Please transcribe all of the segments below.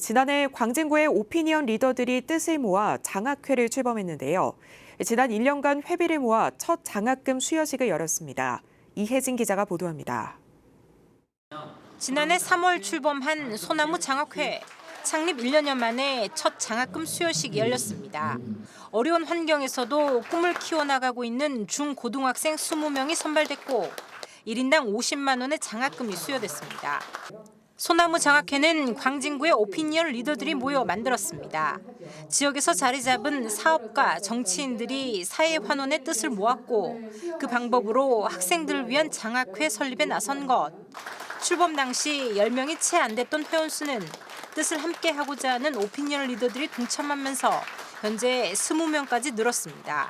지난해 광진구의 오피니언 리더들이 뜻을 모아 장학회를 출범했는데요. 지난 1년간 회비를 모아 첫 장학금 수여식을 열었습니다. 이혜진 기자가 보도합니다. 지난해 3월 출범한 소나무 장학회. 창립 1년여 만에 첫 장학금 수여식이 열렸습니다. 어려운 환경에서도 꿈을 키워나가고 있는 중고등학생 20명이 선발됐고 1인당 50만 원의 장학금이 수여됐습니다. 소나무 장학회는 광진구의 오피니언 리더들이 모여 만들었습니다. 지역에서 자리 잡은 사업가, 정치인들이 사회 환원의 뜻을 모았고 그 방법으로 학생들을 위한 장학회 설립에 나선 것. 출범 당시 10명이 채 안 됐던 회원 수는 뜻을 함께 하고자 하는 오피니언 리더들이 동참하면서 현재 20명까지 늘었습니다.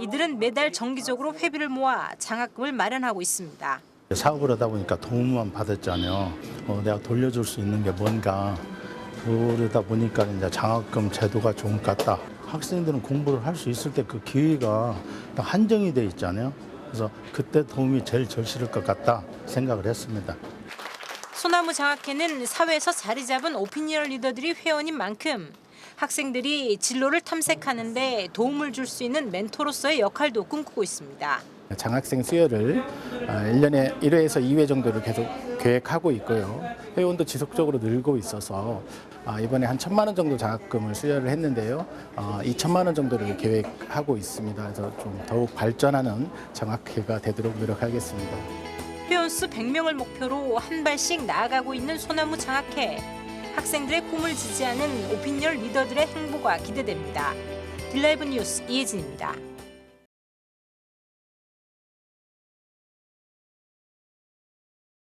이들은 매달 정기적으로 회비를 모아 장학금을 마련하고 있습니다. 사업을 하다 보니까 도움만 받았잖아요. 어, 내가 돌려줄 수 있는 게 뭔가 그러다 보니까 이제 장학금 제도가 좋은 것 같다. 학생들은 공부를 할 수 있을 때 그 기회가 딱 한정이 돼 있잖아요. 그래서 그때 도움이 제일 절실할 것 같다 생각을 했습니다. 소나무 장학회는 사회에서 자리 잡은 오피니언 리더들이 회원인 만큼 학생들이 진로를 탐색하는데 도움을 줄 수 있는 멘토로서의 역할도 꿈꾸고 있습니다. 장학생 수여를 1년에 1회에서 2회 정도를 계속 계획하고 있고요. 회원도 지속적으로 늘고 있어서 아, 이번에 한 천만 원 정도 장학금을 수여를 했는데요. 2천만 원 정도를 계획하고 있습니다. 그래서 좀 더욱 발전하는 장학회가 되도록 노력하겠습니다. 회원수 100명을 목표로 한 발씩 나아가고 있는 소나무 장학회. 학생들의 꿈을 지지하는 오피니언 리더들의 행보가 기대됩니다. 딜라이브 뉴스 이혜진입니다.